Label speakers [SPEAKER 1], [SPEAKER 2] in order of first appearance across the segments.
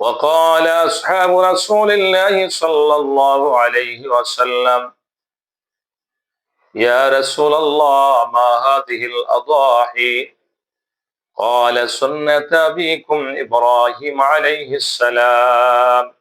[SPEAKER 1] وقال أصحاب رسول الله صلى الله عليه وسلم يا رسول الله ما هذه الأضاحي؟ قال سنة أبيكم إبراهيم عليه السلام.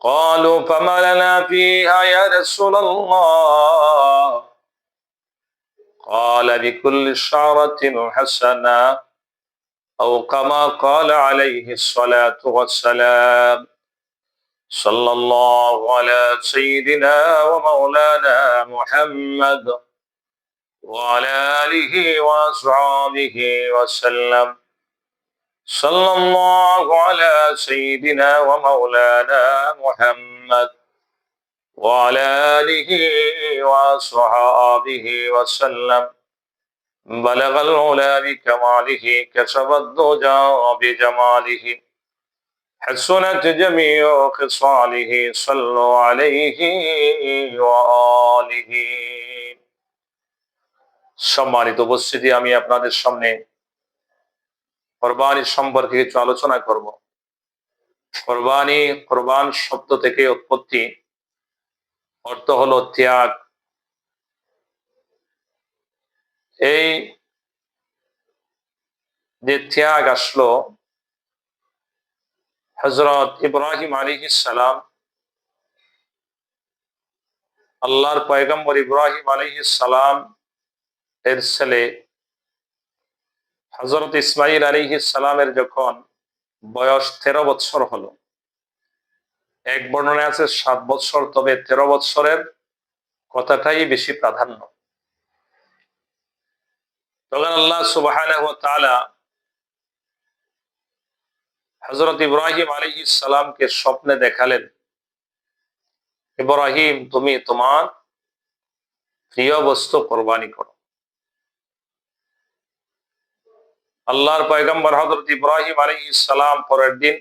[SPEAKER 1] قالوا فما لنا فيها يا رسول الله؟ قال بكل شعرة حسنة. أو كما قال عليه الصلاة والسلام. صلى الله على سيدنا ومولانا محمد وعلى آله وأصحابه وسلم. صلى الله على سيدنا ومولانا محمد وعلى آله وصحابه وسلم. بلغ العلا بكماله كسب الدجى بجماله حسنت جميع خصاله صلوا عليه وآله সম্মানিত উপস্থিতি আমি আপনাদের সামনে কোরবানি সম্পর্কে কিছু আলোচনা করব কোরবানি কোরবান শব্দ থেকে উৎপত্তি অর্থ হলো ত্যাগ এই যে ত্যাগ আসলো হজরত ইব্রাহিম আলী সালাম, আল্লাহর পয়গম্বর ইব্রাহিম আলী সালাম এর ছেলে হজরত ইসমাইল আলী সালামের যখন বয়স তেরো বৎসর হলো, এক বর্ণনা আছে, সাত বৎসর তবে তেরো বৎসরের কথাটাই বেশি প্রাধান্য। তখন আল্লাহ সুবাহ হজরত ইব্রাহিম আলী সালামকে স্বপ্নে দেখালেন, ইব্রাহিম, তুমি তোমার প্রিয় বস্তু কোরবানি করো। আল্লাহর পয়গম্বর হজরত ইব্রাহিম আলী সালাম পরের দিন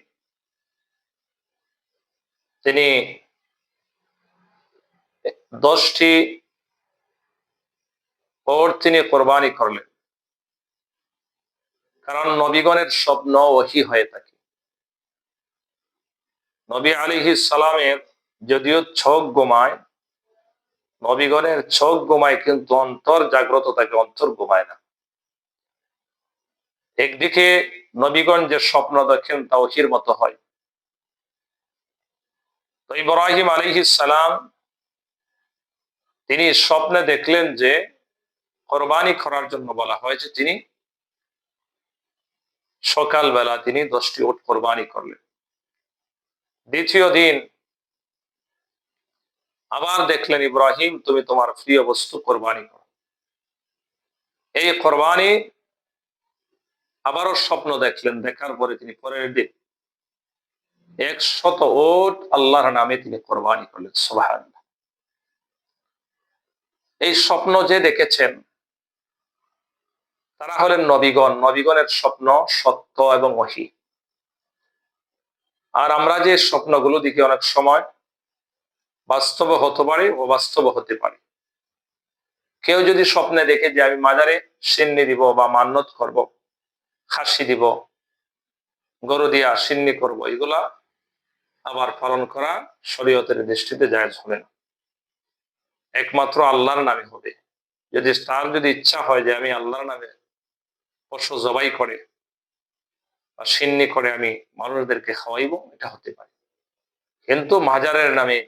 [SPEAKER 1] তিনি দশটি ওর তিনি কোরবানি করলেন। কারণ নবীগণের স্বপ্ন ওহি হয়ে থাকে। নবী আলী সালামের যদিও ছক গোমায়, নবীগণের ছক গোমায় কিন্তু অন্তর জাগ্রত থাকে, অন্তর গোমায় না। একদিকে নবীগণ যে স্বপ্ন দেখেন তা ওহির মতো হয়। তো ইব্রাহিম সালাম তিনি স্বপ্নে দেখলেন যে কোরবানি করার জন্য বলা হয়েছে তিনি সকালবেলা তিনি দশটি ওট কোরবানি করলেন। দ্বিতীয় দিন আবার দেখলেন, ইব্রাহিম, তুমি তোমার প্রিয় বস্তু কোরবানি করো। এই কোরবানি আবারও স্বপ্ন দেখলেন, দেখার পরে তিনি পরের দিন একশত ওট আল্লাহর নামে তিনি কোরবানি করলেন সোহান এই স্বপ্ন যে দেখেছেন তারা হলেন নবীগণ। নবীগণের স্বপ্ন সত্য এবং অহি আর আমরা যে স্বপ্নগুলো দেখি অনেক সময়, বাস্তব হতে পারে ও বাস্তব হতে পারে। কেউ যদি স্বপ্নে দেখে যে আমি মাজারে সিন্নি দিব বা মান্যত করব, খাসি দিব, গরু দিয়া সিন্নি করব, এগুলা আবার পালন করা শরীয়তের দৃষ্টিতে জায়জ হবে না। একমাত্র আল্লাহর নামে হবে। যদি তার যদি ইচ্ছা হয় যে আমি আল্লাহর নামে পশু জবাই করে বা সিন্নি করে আমি মানুষদেরকে খাওয়াইব, এটা হতে পারে। কিন্তু মাজারের নামে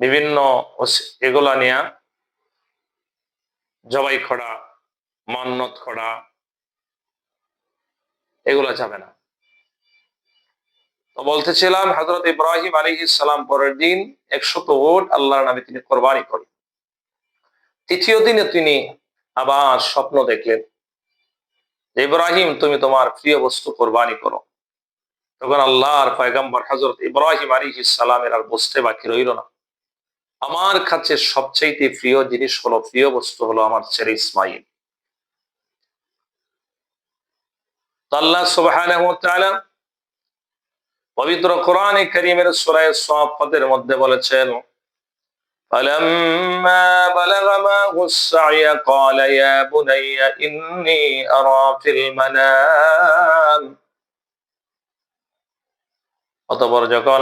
[SPEAKER 1] বিভিন্ন এগুলা নিয়া জবাই করা, মান্নত করা, এগুলা যাবে না। তো বলতেছিলাম হজরত ইব্রাহিম আলী সালাম পরের দিন একশত ওট আল্লাহর নামে তিনি কোরবানি করেন। তৃতীয় দিনে তিনি আবার স্বপ্ন দেখলেন। ইব্রাহিম, তুমি তোমার প্রিয় বস্তু কোরবানি করো। তখন আল্লাহর পয়গম্বর হজরত ইব্রাহিম আলী সালামের আর বসতে বাকি রইল না। আমার কাছে সবচাইতে প্রিয় জিনিস হলো, প্রিয় বস্তু হলো আমার ছেলে ইসমাইল। পবিত্র কোরআনে করিমের সুরায় সফাতের মধ্যে বলেছেন فلما بلغ معه السعي قال يا بني إني أرى في المنام অতপর যখন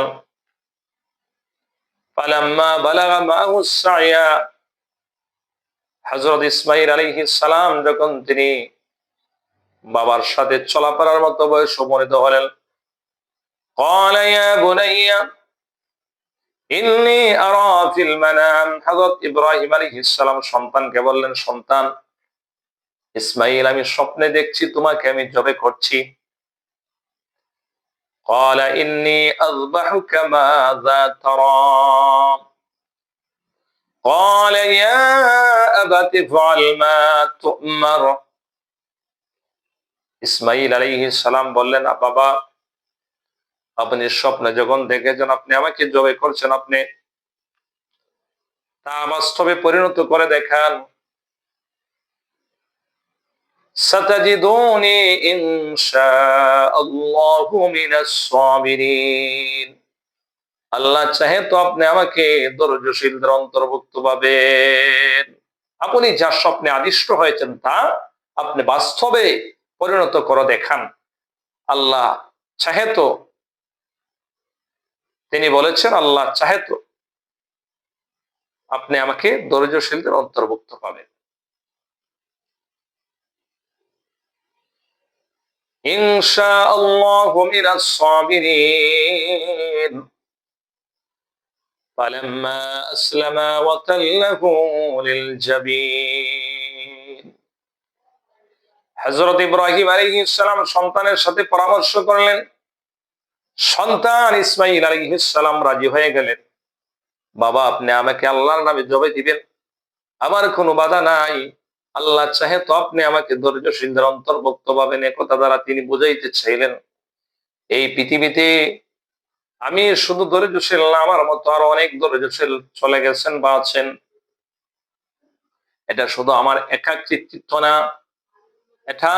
[SPEAKER 1] পালাম্মা বালাগা মাহু সাইয়া হযরত ইসমাঈল আলাইহিস সালাম যখন তিনি বাবার সাথে চলাফেরার মতো বয়স উপনীত হলেন قال يا بني إني أرى في المنام হযরত ইব্রাহিম আলাইহিস সালাম সন্তানকে বললেন সন্তান ইসমাইল আমি স্বপ্নে দেখছি তোমাকে আমি জবে করছি قال إني أذبحك ماذا ترى قال يا أبت افعل ما تؤمر ইসমাইল আলাইহিস সালাম বললেন বাবা আপনি স্বপ্নে যখন দেখেছেন আপনি আমাকে জবে করছেন আপনি তা বাস্তবে পরিণত করে দেখান ستجدوني إن شاء الله من الصابرين আল্লাহ চাহে তো আপনি আমাকে ধৈর্যশীলদের অন্তর্ভুক্ত পাবেন আপনি যা স্বপ্নে আদিষ্ট হয়েছেন তা আপনি বাস্তবে পরিণত করে দেখান আল্লাহ চাহে তো তিনি বলেছেন আল্লাহ চাহে তো আপনি আমাকে ধৈর্যশীলদের অন্তর্ভুক্ত পাবেন ইনশা আল্লাহ মিনাস সাবিরিন فلما أسلما وتله للجبين হযরত ইব্রাহিম আলাইহিস সালাম সন্তানের সাথে পরামর্শ করলেন সন্তান ইসমাইল সালাম রাজি হয়ে গেলেন। বাবা, আপনি আমাকে আল্লাহর নামে জবে দিবেন। আমার কোনো বাধা নাই। আল্লাহ চাহে তো আপনি আমাকে ধৈর্যশীলদের অন্তর্ভুক্ত পাবেন একথা দ্বারা তিনি বুঝাইতে চাইলেন, এই পৃথিবীতে আমি শুধু ধৈর্যশীল না, আমার মতো আরও অনেক ধৈর্যশীল চলে গেছেন বা আছেন। এটা শুধু আমার একাকৃতিত্ব না, এটা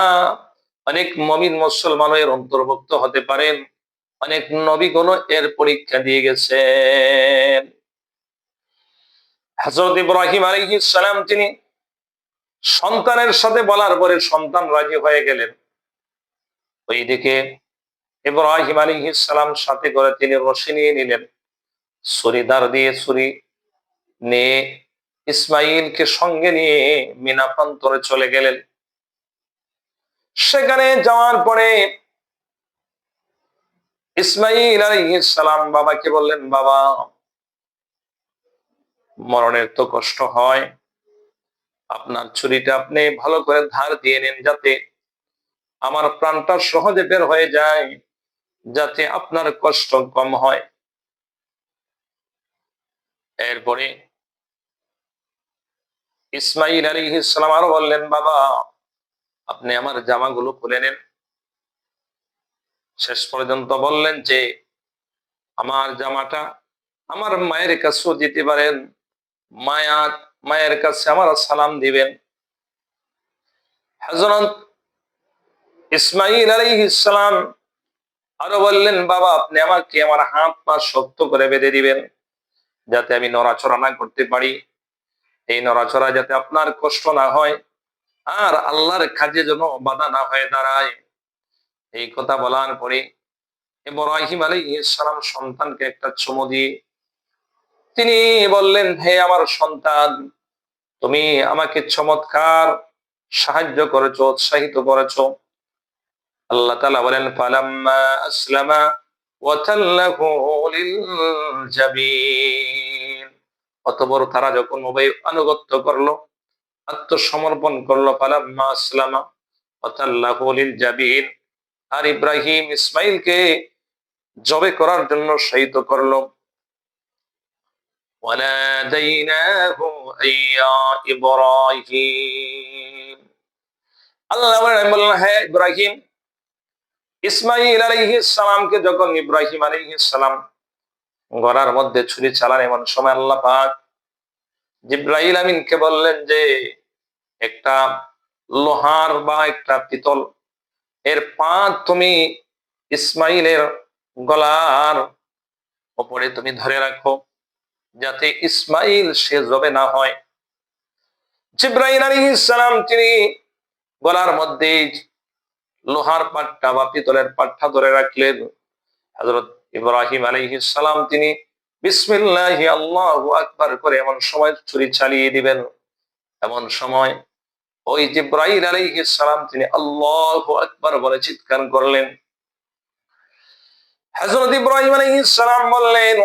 [SPEAKER 1] অনেক মমিন মুসলমানের অন্তর্ভুক্ত হতে পারেন। অনেক নবীগণ এর পরীক্ষা দিয়ে গেছেন হজরত ইব্রাহিম সালাম তিনি সন্তানের সাথে বলার পরে সন্তান রাজি হয়ে গেলেন। ওইদিকে ইব্রাহিম আলাইহিস সালাম সাথে করে তিনি রশি নিয়ে নিলেন। ছুরিদার দিয়ে ছুরি নিয়ে ইসমাইলকে সঙ্গে নিয়ে মিনা প্রান্তরে চলে গেলেন। সেখানে যাওয়ার পরে ইসমাইল সালাম বাবাকে বললেন, বাবা, মরণের তো কষ্ট হয়। আপনার ছুরিটা আপনি ভালো করে ধার দিয়ে নেন যাতে আমার প্রাণটা সহজে বের হয়ে যায়, যাতে আপনার কষ্ট কম হয়। এরপরে ইসমাইল আলী ইসলাম আরও বললেন, বাবা, আপনি আমার জামাগুলো খুলে নেন। শেষ পর্যন্ত বললেন যে, আমার জামাটা আমার মায়ের কাছেও দিতে পারেন। মায়া, মায়ের কাছে আমার সালাম দিবেন। হজরত ইসমাইল আলী ইসলাম আরও বললেন, বাবা, আপনি আমাকে আমার হাত পা শক্ত করে বেঁধে দিবেন যাতে আমি নড়াচড়া না করতে পারি। এই নড়াচড়া যাতে আপনার কষ্ট না হয় আর আল্লাহর কাজে যেন বাধা না হয়ে দাঁড়ায়। এই কথা বলার পরে ইব্রাহিম আলী ইসলাম সন্তানকে একটা চুমু দিয়ে তিনি বললেন, হে আমার সন্তান, তুমি আমাকে চমৎকার সাহায্য করেছ, উৎসাহিত করেছ। আল্লাহ তালা বলেন ওয়াতাল্লাহু তারা যখন উভয় আনুগত্য করল, আত্মসমর্পণ করল, ফালাম্মা আসলামা ওয়াতাল্লাহু লিলজাবিন আর ইব্রাহিম ইসমাইলকে জবে করার জন্য শহীদ করল। আল্লাহ বললেন হ্যাঁ ইব্রাহিম যখন ইব্রাহিম আলহিসাম গড়ার মধ্যে ছুরি চালান, এমন সময় আল্লাহ পাক জিব্রাহিল আমিনকে বললেন যে, একটা লোহার বা একটা পিতল এর পা তুমি ইসমাইলের গলার ওপরে তুমি ধরে রাখো, যাতে ইসমাইল সে জবে না হয়। জিব্রাহিম আলী ইসলাম তিনি গলার মধ্যে লোহার পাট্টা বা পিতলের পাট্টা ধরে রাখলেন। হজরত ইব্রাহিম আলাইহিস সালাম তিনি বিসমিল্লাহি আল্লাহু আকবার করে এমন সময় ছুরি চালিয়ে দিবেন। এমন সময় ওই জিব্রাইল আলাইহিস সালাম তিনি আল্লাহু আকবার বলে চিৎকার করলেন। হযরত ইব্রাহিম আলাইহিস সালাম বললেন,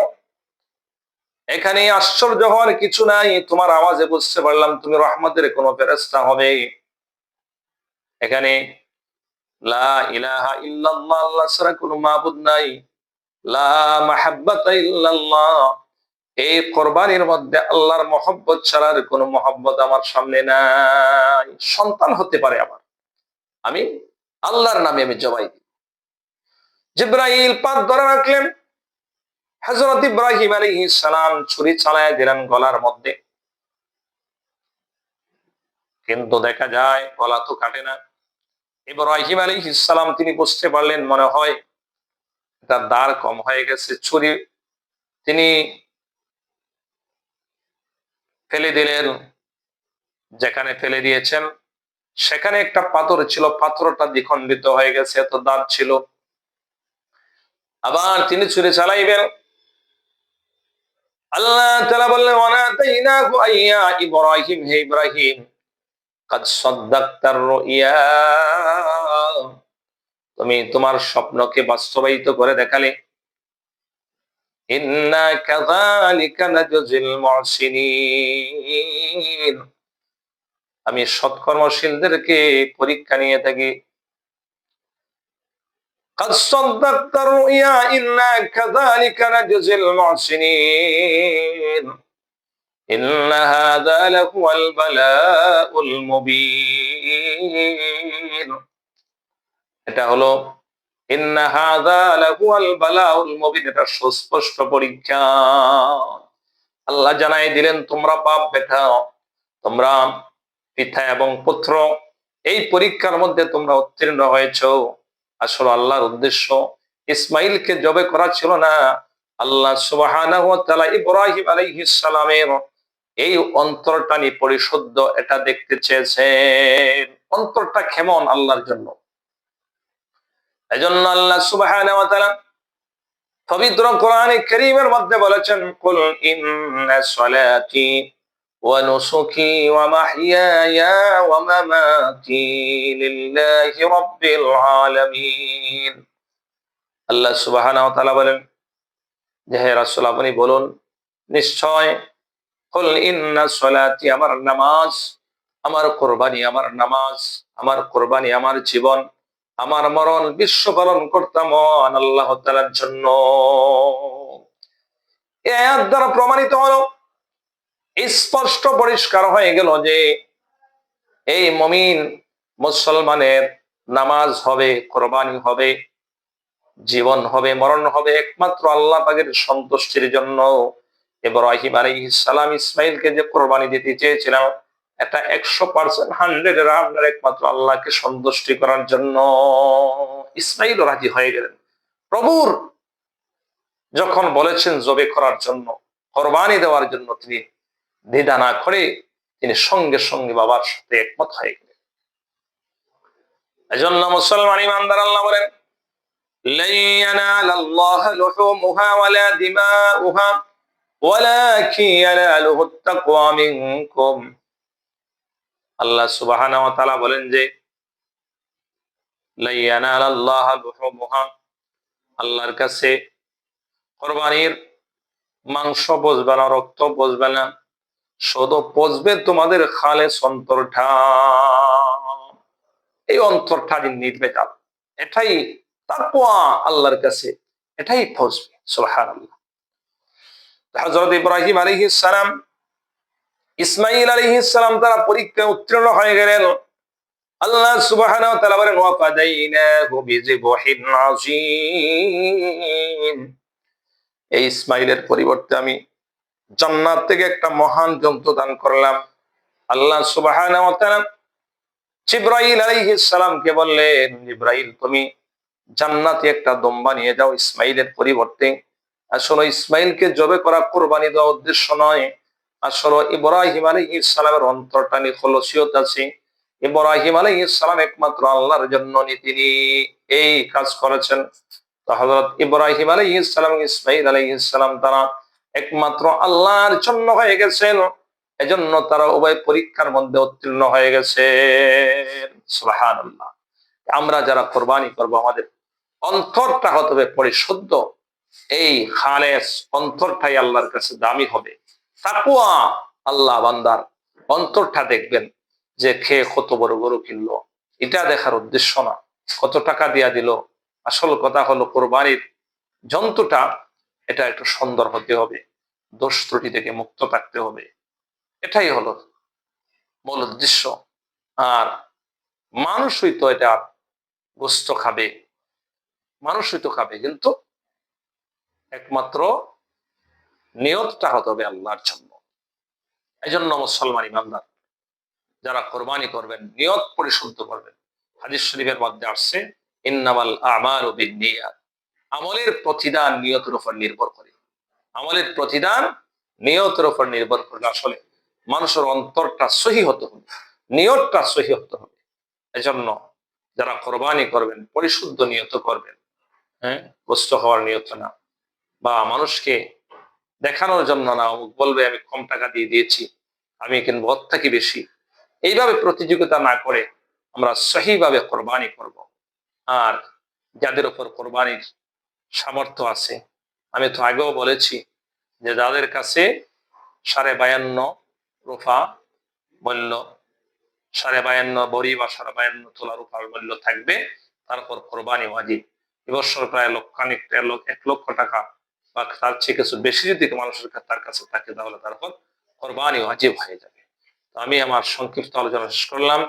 [SPEAKER 1] এখানে আশ্চর্য হওয়ার কিছু নাই, তোমার আওয়াজে বুঝতে পারলাম তুমি রহমতের কোনো ফেরেশতা হবে। এখানে লা ইলাহা ইল্লাল্লাহ, আল্লাহ ছাড়া কোনো মাবুদ নাই। লা মাহাব্বাতা ইল্লাল্লাহ এই কোরবানির মধ্যে আল্লাহর মহব্বত ছাড়ার কোন মহব্বত আমার সামনে নাই। সন্তান হতে পারে আমার। আমি আল্লাহর নামে আমি জবাই দিই জিব্রাইল পাত ধরে রাখলেন। হযরত ইব্রাহিম আলাইহিস সালাম ছুরি চালায় দিলেন গলার মধ্যে। কিন্তু দেখা যায় গলা তো কাটে না। ইব্রাহিম আলাইহিস সালাম তিনি বুঝতে পারলেন, মনে হয় তার দাঁড় কম হয়ে গেছে, ছুরি। তিনি ফেলে দিলেন, যেখানে ফেলে দিয়েছেন, সেখানে একটা পাথর ছিল, পাথরটা দ্বিখণ্ডিত হয়ে গেছে, এত দাঁত ছিল। আবার তিনি ছুরি চালাইবেন। আল্লাহ বললেন ইব্রাহিম, হে ইব্রাহিম তুমি তোমার স্বপ্নকে বাস্তবায়িত করে দেখালে। ইন্না কাযালিকা নাজজিল মুহসিনিন আমি সৎকর্মশীলদেরকে পরীক্ষা নিয়ে থাকি قد صدقت الرؤيا إنا كذلك نجزي المحسنين إن هذا لهو البلاء المبين এটা হলো সুস্পষ্ট পরীক্ষা। আল্লাহ জানাই দিলেন, তোমরা বাপ বেটা তোমরা পিতা এবং পুত্র, এই পরীক্ষার মধ্যে তোমরা উত্তীর্ণ হয়েছো। আসলে আল্লাহর উদ্দেশ্য, ইসমাইলকে জবে করা ছিল না। আল্লাহ তাআলা ইব্রাহিম আলাইহিস সালামের এই অন্তরটানি পরিশুদ্ধ এটা দেখতে চেয়েছেন। অন্তরটা কেমন আল্লাহর জন্য? এজন্য আল্লাহ সুবহানাহু পবিত্র কোরআনে কারীমের মধ্যে বলেছেন, কুল ইন্না সলাতি ওয়া নুসুকি ওয়া মাহইয়ায়া ওয়া মামাতি লিল্লাহি রাব্বিল আলামিন। আল্লাহ সুবহানাহু ওয়া তাআলা বলেন যে হে রাসূল, আপনি বলুন, নিশ্চয় কুল ইন্না সলাতি আমার নামাজ, আমার কোরবানি, আমার নামাজ, আমার কোরবানি, আমার জীবন আমার মরণ বিশ্ব পালন করতাম আল্লাহ তালার জন্য। দ্বারা প্রমাণিত হলো, স্পষ্ট পরিষ্কার হয়ে গেল যে এই মমিন মুসলমানের নামাজ হবে, কোরবানি হবে, জীবন হবে, মরণ হবে একমাত্র আল্লাহ পাকের সন্তুষ্টির জন্য। ইব্রাহিম আলাইহিস সালাম ইসমাইলকে যে কোরবানি দিতে চেয়েছিলাম এটা একশো পার্সেন্ট হান্ড্রেড আপনার একমাত্র আল্লাহকে সন্তুষ্টি করার জন্য ইসমাইল রাজি হয়ে গেলেন প্রভুর যখন বলেছেন জবে করার জন্য কোরবানি দেওয়ার জন্য তিনি দ্বিধা না করে তিনি সঙ্গে সঙ্গে বাবার সাথে একমত হয়ে গেলেন এজন্য মুসলমান ইমানদার আল্লাহ বলেন لن ينال الله لحومها ولا دماؤها ولكن يناله التقوى منكم আল্লাহ সুবাহানা বলেন যে আল্লাহর কাছে কোরবানির মাংস বসবে না, রক্ত বসবে না শুধু পচবে তোমাদের খালে অন্তরটা। এই অন্তরটা নির্বেচাল এটাই তাকওয়া আল্লাহর কাছে। এটাই ফসবে সুবহানাল্লাহ। হযরত ইব্রাহিম আলাইহিস সালাম ইসমাইল আলাইহিস সালাম তারা পরীক্ষায় উত্তীর্ণ হয়ে গেলেন। আল্লাহ আযীম। এই ইসমাইলের পরিবর্তে আমি জান্নাত থেকে একটা মহান জন্তু দান করলাম। আল্লাহ তাআলা জিব্রাইল আলাইহিস সালামকে বললেন, জিব্রাইল, তুমি জান্নাতে একটা দম্বা নিয়ে যাও ইসমাইলের পরিবর্তে। আসলে ইসমাইলকে জবে করা কোরবানি দেওয়া উদ্দেশ্য নয়। আসলে ইব্রাহিম আলী ইসলামের অন্তরটা নিখলসিয়ত আছে। ইব্রাহিম আলী ইসলাম একমাত্র আল্লাহর জন্য তিনি এই কাজ করেছেন। হজরত ইব্রাহিম আলাই ইসলাম ইসমাইল আলাই ইসলাম তারা একমাত্র আল্লাহর জন্য হয়ে গেছেন। এজন্য তারা উভয় পরীক্ষার মধ্যে উত্তীর্ণ হয়ে গেছে আমরা যারা কোরবানি করব, আমাদের অন্তরটা হতে হবে পরিশুদ্ধ। এই খালেস অন্তরটাই আল্লাহর কাছে দামি হবে। তাকুয়া আল্লাহ বান্দার অন্তরটা দেখবেন যে খেয়ে কত বড় গরু কিনলো। এটা দেখার উদ্দেশ্য না। কত টাকা দিয়া দিল। আসল কথা হলো কোরবানির জন্তুটা, এটা একটু সুন্দর হতে হবে। দোষ ত্রুটি থেকে মুক্ত থাকতে হবে। এটাই হলো মূল উদ্দেশ্য। আর মানুষই তো এটা গোস্ত খাবে। মানুষই তো খাবে। কিন্তু একমাত্র নিয়তটা হতে হবে আল্লাহর জন্য। এই জন্য মুসলমান ইমানদার, যারা কোরবানি করবেন, নিয়ত পরিশুদ্ধ করবেন। হাদিস শরীফের মধ্যে আসছে, ইন্নামাল বিনিয়াত আমলের প্রতিদান নিয়তের উপর নির্ভর করে। আমলের প্রতিদান নিয়তের উপর নির্ভর করে আসলে মানুষের অন্তরটা সহি হতে হবে, নিয়তটা সহি হতে হবে। এজন্য যারা কোরবানি করবেন, পরিশুদ্ধ নিয়ত করবেন হ্যাঁ গোস্ত হওয়ার নিয়ত না, বা মানুষকে দেখানোর জন্য না, অমুক বলবে, আমি কম টাকা দিয়ে দিয়েছি, আমি কিনবো ওর থেকে বেশি। এইভাবে প্রতিযোগিতা না করে আমরা সহিভাবে কোরবানি করব। আর যাদের ওপর কোরবানির সামর্থ্য আছে, আমি তো আগেও বলেছি যে যাদের কাছে সাড়ে বায়ান্ন রুফা মূল্য, সাড়ে বায়ান্ন বড়ি বা সাড়ে বায়ান্ন তোলা রুফার মূল্য থাকবে তারপর কোরবানি ওয়াজিব। এবছর প্রায় লক্ষানিক এক লক্ষ টাকা বা তার চেয়ে কিছু বেশি যদি মানুষের তার কাছে থাকে, তাহলে তারপর কোরবানি ওয়াজিব হয়ে যাবে। তো আমি আমার সংক্ষিপ্ত আলোচনা শেষ করলাম।